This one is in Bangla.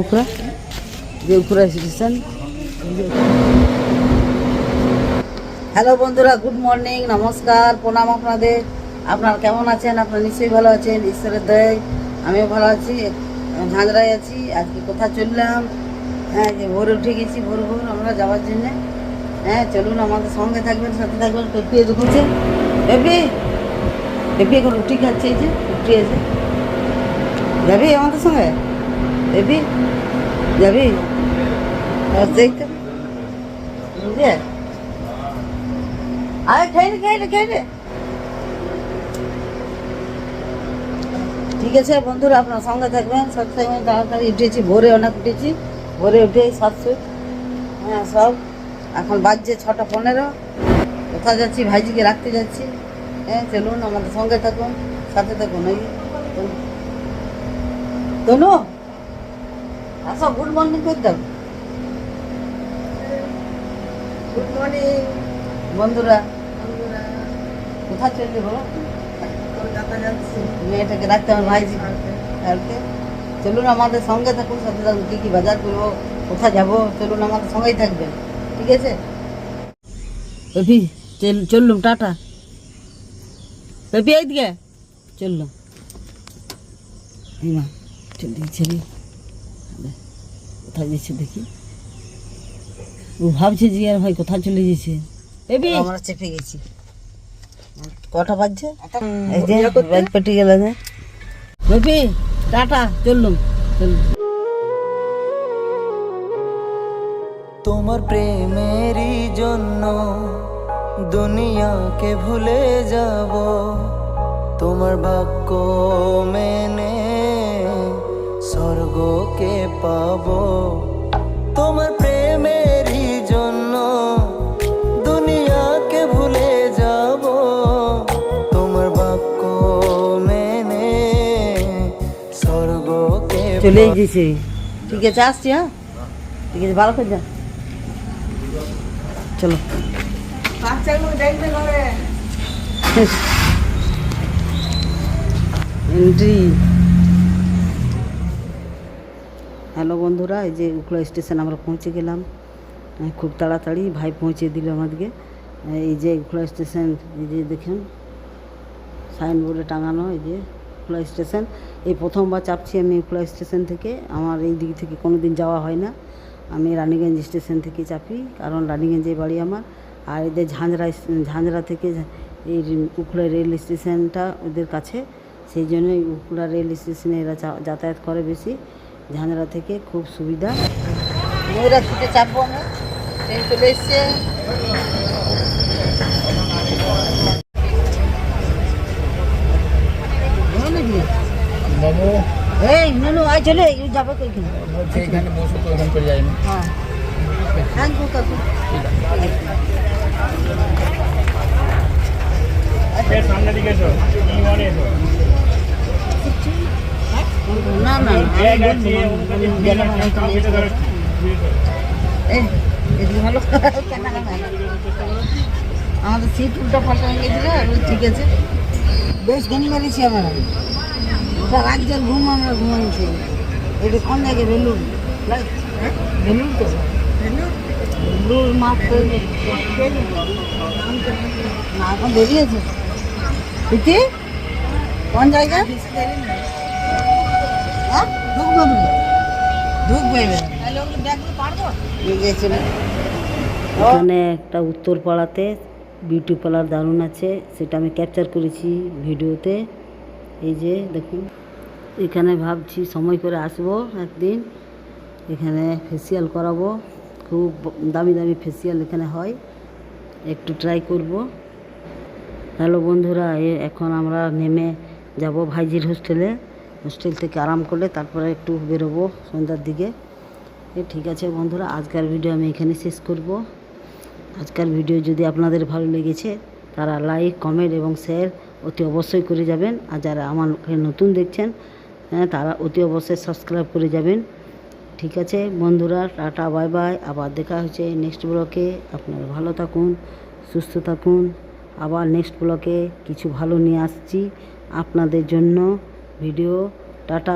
উখরা যে উখরা হ্যালো বন্ধুরা গুড মর্নিং নমস্কার, প্রণাম আপনাদের। আপনারা কেমন আছেন? আপনারা নিশ্চয়ই ভালো আছেন। ঈশ্বরের দয় আমিও ভালো আছি ঝাঁঝরাই আছি। আজকে কোথায় চললাম? হ্যাঁ যে ভোরে উঠে গেছি, ভোর ভোর আমরা যাওয়ার জন্যে। হ্যাঁ চলুন আমাদের সঙ্গে থাকবেন, সাথে থাকবেন পেপিয়ে ঢুকেছে পেপি পেপি এখন রুটি খাচ্ছে এই যে রুটি আছে। যাবি আমাদের সঙ্গে? যাবি? যাবি দেখতে বুঝলে? আরে খাই রে খাই রে খাই রে ঠিক আছে বন্ধুরা, আপনার সঙ্গে থাকবেন সব থাকবেন তাড়াতাড়ি উঠেছি, ভোরে অনেক উঠেছি। ভোরে উঠে সাতশো। হ্যাঁ সব। এখন বাজছে ছটা পনেরো। কোথায় যাচ্ছি? ভাইজিকে রাখতে যাচ্ছি। হ্যাঁ চলুন, আমাদের সঙ্গে থাকুন, সাথে থাকুন ওই তনু আসো গুড মর্নিং করে দাও। গুড মর্নিং বন্ধুরা। কোথায় চলবে বলো? মেয়েটাকে রাখতে আমার ভাইজি। কালকে। চলুন, আমাদের সঙ্গে থাকুন, সাথে থাকুন, কী কী বাজার করব, কোথায় যাব, চলুন, আমাদের সঙ্গেই থাকবেন। ঠিক আছে? চললুম, টাটা। পেপি এইদিকে। চললাম এই মা চল দেখি ছেলে কোথায় যাচ্ছে দেখি। ও ভাবছে যে আর ভাই কোথায় চলে গেছে। আমরা চেপে গেছি। কটা বাজছে? এই যে ব্যাগ পেটে গেল যে। বেবি টাটা চললুম চললুম তোমার প্রেমেরই জন্য দুনিয়াকে ভুলে যাব। তোমার বাক্য মেনে স্বর্গকে পাবো। তোমার প্রেমেরই জন্য দুনিয়াকে ভুলে যাব। তোমার বাক্য মেনে স্বর্গকে চলে গেছে। ঠিক আছে আসছি হ্যাঁ? ঠিক আছে ভালো করে যা। চলো। এন্ট্রি। হ্যালো বন্ধুরা, এই যে উকলা স্টেশন আমরা পৌঁছে গেলাম। খুব তাড়াতাড়ি ভাই পৌঁছে দিল আমাদেরকে। এই যে উকলা স্টেশন, এই যে দেখেন সাইনবোর্ডে টাঙানো এই যে উকলা স্টেশন। এই প্রথমবার চাপছি আমি উকলা স্টেশন থেকে। আমার এই দিক থেকে কোনো দিন যাওয়া হয় না। আমি রানীগঞ্জ স্টেশন থেকে চাপি, কারণ রানীগঞ্জে বাড়ি আমার। আর এদের ঝাঁঝরা ঝাঁঝরা থেকে এই উকলা রেল স্টেশনটা ওদের কাছে। সেই জন্যই উকলা রেল স্টেশনে এরা যাতায়াত করে বেশি। ঝাঁঝরা থেকে খুব সুবিধা। ময়ূরা থেকে চাপবো আমরা। ট্রেন চলে এসছে। এই নুনু আয় চলে যাবে এখানে। বসো তো হ্যাঁ। কাকু সামনে দিকে না না ভালো আমাদের সিট উল্টা পাল্টা হয়ে গেছিল ঠিক আছে বেশ ঘুম মেরেছি আমরা রাজ্যের ঘুম আমরা ঘুমাইছি এটা কোন জায়গায় বেলুর বেলুর তো বেরিয়েছে এখানে একটা উত্তর পাড়াতে বিউটি পার্লার দারুণ আছে, সেটা আমি ক্যাপচার করেছি ভিডিওতে। এই যে দেখুন, এখানে ভাবছি সময় করে আসব একদিন, এখানে ফেসিয়াল করাবো। খুব দামি দামি ফেসিয়াল এখানে হয়। একটু ট্রাই করব। হ্যালো বন্ধুরা এখন আমরা নেমে যাব ভাইজির হোস্টেলে হোস্টেল থেকে আরাম করলে তারপরে একটু বেরোবো সন্ধ্যার দিকে। ঠিক আছে বন্ধুরা, আজকের ভিডিও আমি এখানে শেষ করব। আজকের ভিডিও যদি আপনাদের ভালো লেগেছে, তারা লাইক কমেন্ট এবং শেয়ার অতি অবশ্যই করে যাবেন। আর যারা আমার নতুন দেখছেন হ্যাঁ তারা অতি অবশ্যই সাবস্ক্রাইব করে যাবেন। ঠিক আছে, বন্ধুরা, টাটা, বাই বাই। আবার দেখা হয়েছে নেক্সট ব্লকে আপনারা ভালো থাকুন, সুস্থ থাকুন। আবার নেক্সট ব্লকে কিছু ভালো নিয়ে আসছি আপনাদের জন্য। Video tata.